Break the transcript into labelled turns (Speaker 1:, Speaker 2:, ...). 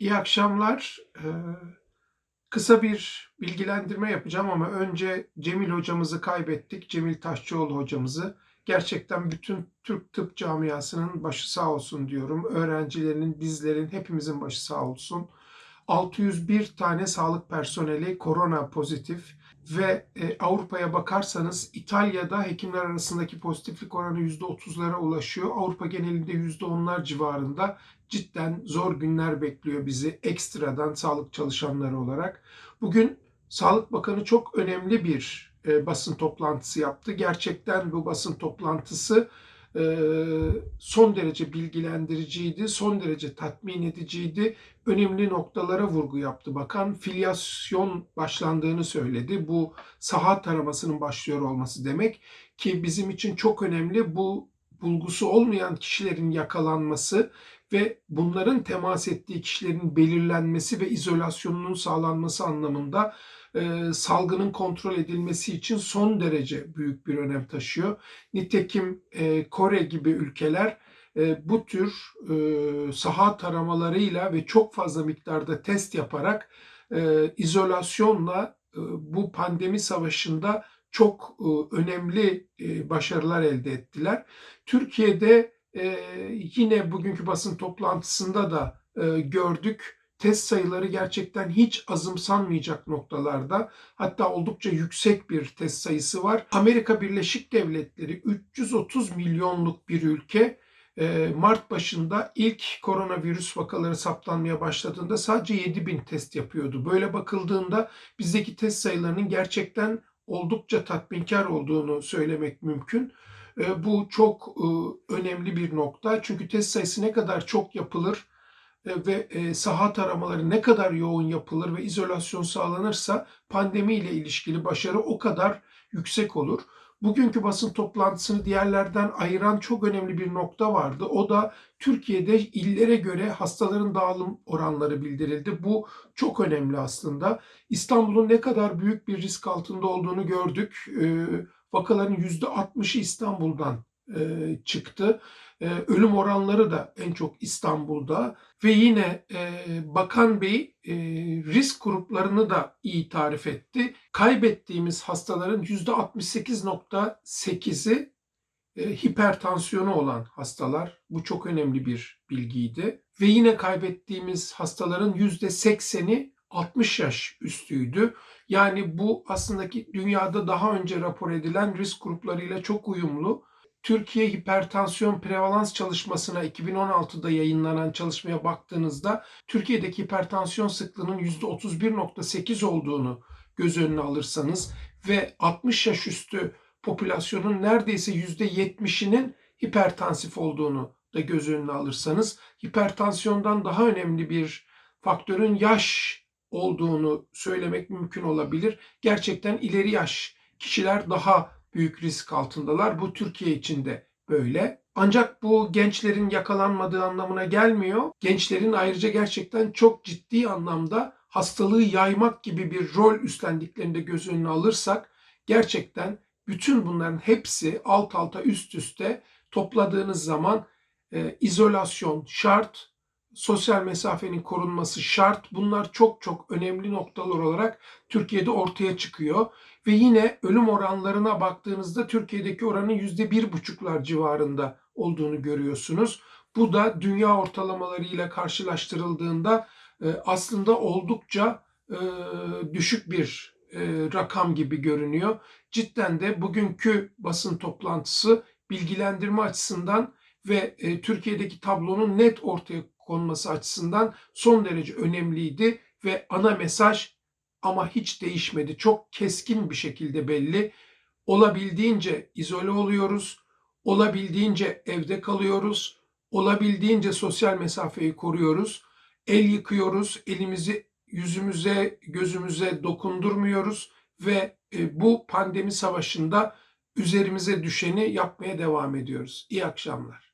Speaker 1: İyi akşamlar. Ee, kısa bir bilgilendirme yapacağım ama önce Cemil hocamızı kaybettik. Cemil Taşçıoğlu hocamızı. Gerçekten bütün Türk tıp camiasının başı sağ olsun diyorum. Öğrencilerin, bizlerin, hepimizin başı sağ olsun. 601 tane sağlık personeli korona pozitif ve e, Avrupa'ya bakarsanız İtalya'da hekimler arasındaki pozitiflik oranı %30'lara ulaşıyor. Avrupa genelinde %10'lar civarında cidden zor günler bekliyor bizi ekstradan sağlık çalışanları olarak. Bugün Sağlık Bakanı çok önemli bir e, basın toplantısı yaptı. Gerçekten bu basın toplantısı son derece bilgilendiriciydi, son derece tatmin ediciydi. Önemli noktalara vurgu yaptı bakan. Filyasyon başlandığını söyledi. Bu saha taramasının başlıyor olması demek ki bizim için çok önemli bu bulgusu olmayan kişilerin yakalanması ve bunların temas ettiği kişilerin belirlenmesi ve izolasyonunun sağlanması anlamında e, salgının kontrol edilmesi için son derece büyük bir önem taşıyor. Nitekim e, Kore gibi ülkeler e, bu tür e, saha taramalarıyla ve çok fazla miktarda test yaparak e, izolasyonla e, bu pandemi savaşında çok e, önemli e, başarılar elde ettiler. Türkiye'de e, yine bugünkü basın toplantısında da gördük. Test sayıları gerçekten hiç azımsanmayacak noktalarda. Hatta oldukça yüksek bir test sayısı var. Amerika Birleşik Devletleri 330 milyonluk bir ülke. Mart başında ilk koronavirüs vakaları saptanmaya başladığında sadece 7 bin test yapıyordu. Böyle bakıldığında bizdeki test sayılarının gerçekten oldukça tatminkar olduğunu söylemek mümkün. E, bu çok e, önemli bir nokta. Çünkü test sayısı ne kadar çok yapılır e, ve saha taramaları ne kadar yoğun yapılır ve izolasyon sağlanırsa pandemi ile ilişkili başarı o kadar yüksek olur. Bugünkü basın toplantısını diğerlerden ayıran çok önemli bir nokta vardı. O da Türkiye'de illere göre hastaların dağılım oranları bildirildi. Bu çok önemli aslında. İstanbul'un ne kadar büyük bir risk altında olduğunu gördük. Vakaların %60'ı İstanbul'dan çıktı. Ölüm oranları da en çok İstanbul'da ve yine Bakan Bey risk gruplarını da iyi tarif etti. Kaybettiğimiz hastaların %68.8'i hipertansiyonu olan hastalar. Bu çok önemli bir bilgiydi. Ve yine kaybettiğimiz hastaların %80'i 60 yaş üstüydü. Yani bu aslında ki dünyada daha önce rapor edilen risk gruplarıyla çok uyumlu. Türkiye hipertansiyon prevalans çalışmasına 2016'da yayınlanan çalışmaya baktığınızda Türkiye'deki hipertansiyon sıklığının %31.8 olduğunu göz önüne alırsanız ve 60 yaş üstü popülasyonun neredeyse %70'inin hipertansif olduğunu da göz önüne alırsanız hipertansiyondan daha önemli bir faktörün yaş olduğunu söylemek mümkün olabilir. Gerçekten ileri yaş kişiler daha büyük risk altındalar. Bu Türkiye için de böyle. Ancak bu gençlerin yakalanmadığı anlamına gelmiyor. Gençlerin ayrıca gerçekten çok ciddi anlamda hastalığı yaymak gibi bir rol üstlendiklerini de göz önüne alırsak gerçekten bütün bunların hepsi alt alta üst üste topladığınız zaman e, izolasyon şart, sosyal mesafenin korunması şart. Bunlar çok çok önemli noktalar olarak Türkiye'de ortaya çıkıyor. Ve yine ölüm oranlarına baktığınızda Türkiye'deki oranın yüzde bir buçuklar civarında olduğunu görüyorsunuz. Bu da dünya ortalamalarıyla karşılaştırıldığında e, aslında oldukça e, düşük bir e, rakam gibi görünüyor. Cidden de bugünkü basın toplantısı bilgilendirme açısından ve Türkiye'deki tablonun net ortaya konması açısından son derece önemliydi ve ana mesaj ama hiç değişmedi. Çok keskin bir şekilde belli. Olabildiğince izole oluyoruz. Olabildiğince evde kalıyoruz. Olabildiğince sosyal mesafeyi koruyoruz. El yıkıyoruz. Elimizi yüzümüze, gözümüze dokundurmuyoruz ve e, bu pandemi savaşında üzerimize düşeni yapmaya devam ediyoruz. İyi akşamlar.